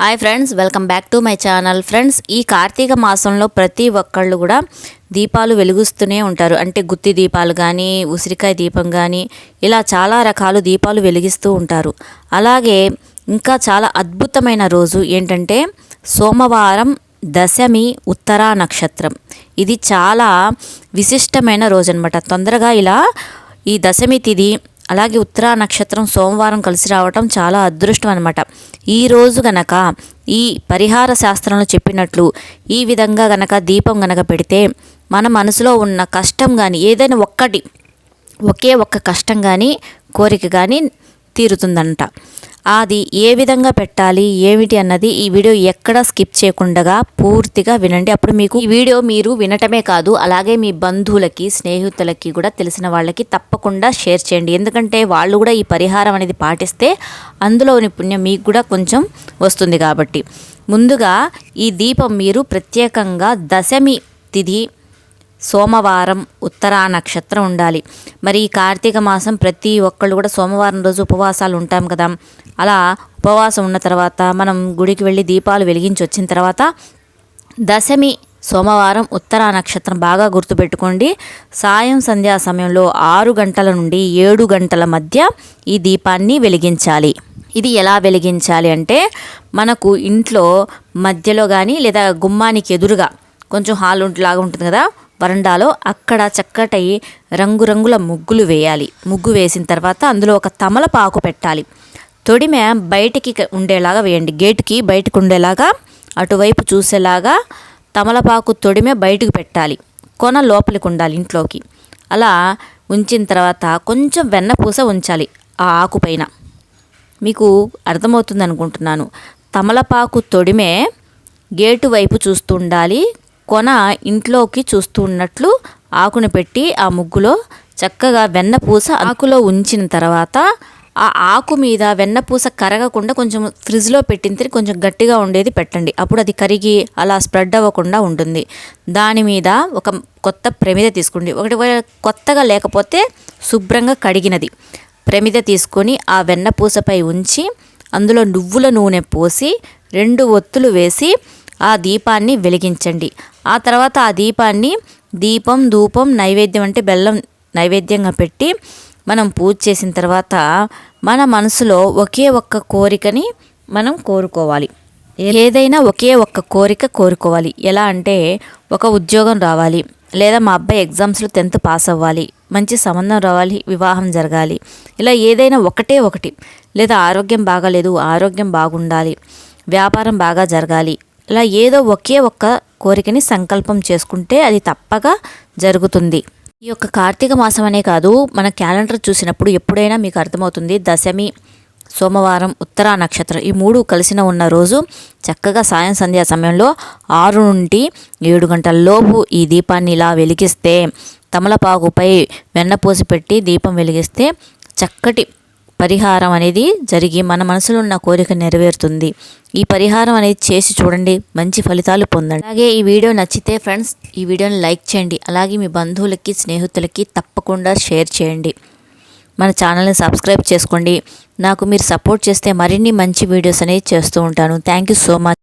Hi friends welcome back to my channel friends ఈ కార్తీక మాసంలో ప్రతి ఒక్కళ్ళు కూడా దీపాలు వెలిగిస్తూనే ఉంటారు. అంటే గుత్తి దీపాలు కానీ ఉసిరికాయ దీపం కానీ ఇలా చాలా రకాలు దీపాలు వెలిగిస్తూ ఉంటారు. అలాగే ఇంకా చాలా అద్భుతమైన రోజు ఏంటంటే సోమవారం దశమి ఉత్తరా నక్షత్రం. ఇది చాలా విశిష్టమైన రోజు అనమాట తొందరగా ఇలా ఈ దశమి తిది అలాగే ఉత్తరా నక్షత్రం సోమవారం కలిసి రావటం చాలా అదృష్టం అనమాట ఈరోజు గనక ఈ పరిహార శాస్త్రంలో చెప్పినట్లు ఈ విధంగా గనక దీపం గనక పెడితే మన మనసులో ఉన్న కష్టం కానీ ఏదైనా ఒక్కటి ఒకే ఒక్క కష్టం కానీ కోరిక కానీ తీరుతుందంట. అది ఏ విధంగా పెట్టాలి ఏమిటి అన్నది ఈ వీడియో ఎక్కడ స్కిప్ చేయకుండా పూర్తిగా వినండి. అప్పుడు మీకు ఈ వీడియో మీరు వినటమే కాదు అలాగే మీ బంధువులకి స్నేహితులకి కూడా తెలిసిన వాళ్ళకి తప్పకుండా షేర్ చేయండి. ఎందుకంటే వాళ్ళు కూడా ఈ పరిహారం అనేది పాటిస్తే అందులోని పుణ్యం మీకు కూడా కొంచెం వస్తుంది కాబట్టి. ముందుగా ఈ దీపం మీరు ప్రత్యేకంగా దశమి తిథి సోమవారం ఉత్తరా నక్షత్రం ఉండాలి. మరి ఈ కార్తీక మాసం ప్రతి ఒక్కళ్ళు కూడా సోమవారం రోజు ఉపవాసాలు ఉంటాం కదా. అలా ఉపవాసం ఉన్న తర్వాత మనం గుడికి వెళ్ళి దీపాలు వెలిగించి వచ్చిన తర్వాత దశమి సోమవారం ఉత్తరా నక్షత్రం బాగా గుర్తుపెట్టుకోండి. సాయం సంధ్యా సమయంలో ఆరు గంటల నుండి ఏడు గంటల మధ్య ఈ దీపాన్ని వెలిగించాలి. ఇది ఎలా వెలిగించాలి అంటే మనకు ఇంట్లో మధ్యలో కానీ లేదా గుమ్మానికి ఎదురుగా కొంచెం హాల్ లాగా ఉంటుంది కదా. వరండాలో అక్కడ చక్కటి రంగురంగుల ముగ్గులు వేయాలి. ముగ్గు వేసిన తర్వాత అందులో ఒక తమలపాకు పెట్టాలి. తొడిమె బయటికి ఉండేలాగా వేయండి. గేట్కి బయటకు ఉండేలాగా అటువైపు చూసేలాగా తమలపాకు తొడిమె బయటకు పెట్టాలి. కొన లోపలికి ఉండాలి ఇంట్లోకి. అలా ఉంచిన తర్వాత కొంచెం వెన్నపూస ఉంచాలి ఆ ఆకు పైన. మీకు అర్థమవుతుంది అనుకుంటున్నాను తమలపాకు తొడిమే గేటు వైపు చూస్తూ ఉండాలి. కొన ఇంట్లోకి చూస్తూ ఉన్నట్లు ఆకును పెట్టి ఆ ముగ్గులో చక్కగా వెన్నపూస ఆకులో ఉంచిన తర్వాత ఆ ఆకు మీద వెన్నపూస కరగకుండా కొంచెం ఫ్రిడ్జ్లో పెట్టిన కొంచెం గట్టిగా ఉండేది పెట్టండి. అప్పుడు అది కరిగి అలా స్ప్రెడ్ అవ్వకుండా ఉంటుంది. దాని మీద ఒక కొత్త ప్రమిద తీసుకోండి. ఒకటి కొత్తగా లేకపోతే శుభ్రంగా కడిగినది. ప్రమిద తీసుకొని ఆ వెన్నపూసపై ఉంచి అందులో నువ్వుల నూనె పోసి రెండు ఒత్తులు వేసి ఆ దీపాన్ని వెలిగించండి. ఆ తర్వాత ఆ దీపాన్ని దీపం ధూపం నైవేద్యం అంటే బెల్లం నైవేద్యంగా పెట్టి మనం పూజ చేసిన తర్వాత మన మనసులో ఒకే ఒక్క కోరికని మనం కోరుకోవాలి. ఏదైనా ఒకే ఒక్క కోరిక కోరుకోవాలి. ఎలా అంటే ఒక ఉద్యోగం రావాలి లేదా మా అబ్బాయి ఎగ్జామ్స్లో టెన్త్ పాస్ అవ్వాలి మంచి సంబంధం రావాలి వివాహం జరగాలి ఇలా ఏదైనా ఒకటే ఒకటి లేదా ఆరోగ్యం బాగాలేదు ఆరోగ్యం బాగుండాలి వ్యాపారం బాగా జరగాలి ఇలా ఏదో ఒకే ఒక్క కోరికని సంకల్పం చేసుకుంటే అది తప్పగా జరుగుతుంది. ఈ యొక్క కార్తీక మాసం అనే కాదు మన క్యాలెండర్ చూసినప్పుడు ఎప్పుడైనా మీకు అర్థమవుతుంది. దశమి సోమవారం ఉత్తరా నక్షత్రం ఈ మూడు కలిసిన ఉన్న రోజు చక్కగా సాయం సంధ్యా సమయంలో ఆరు నుండి ఏడు గంటల లోపు ఈ దీపాన్ని ఇలా వెలిగిస్తే తమలపాకుపై వెన్నపూసి పెట్టి దీపం వెలిగిస్తే చక్కటి పరిహారం అనేది జరిగి మన మనసులో ఉన్న కోరిక నెరవేరుతుంది. ఈ పరిహారం అనేది చేసి చూడండి మంచి ఫలితాలు పొందండి. అలాగే ఈ వీడియో నచ్చితే ఫ్రెండ్స్ ఈ వీడియోని లైక్ చేయండి. అలాగే మీ బంధువులకి స్నేహితులకి తప్పకుండా షేర్ చేయండి. మన ఛానల్ని సబ్స్క్రైబ్ చేసుకోండి. నాకు మీరు సపోర్ట్ చేస్తే మరిన్ని మంచి వీడియోస్ అనేవి చేస్తూ ఉంటాను. Thank you so much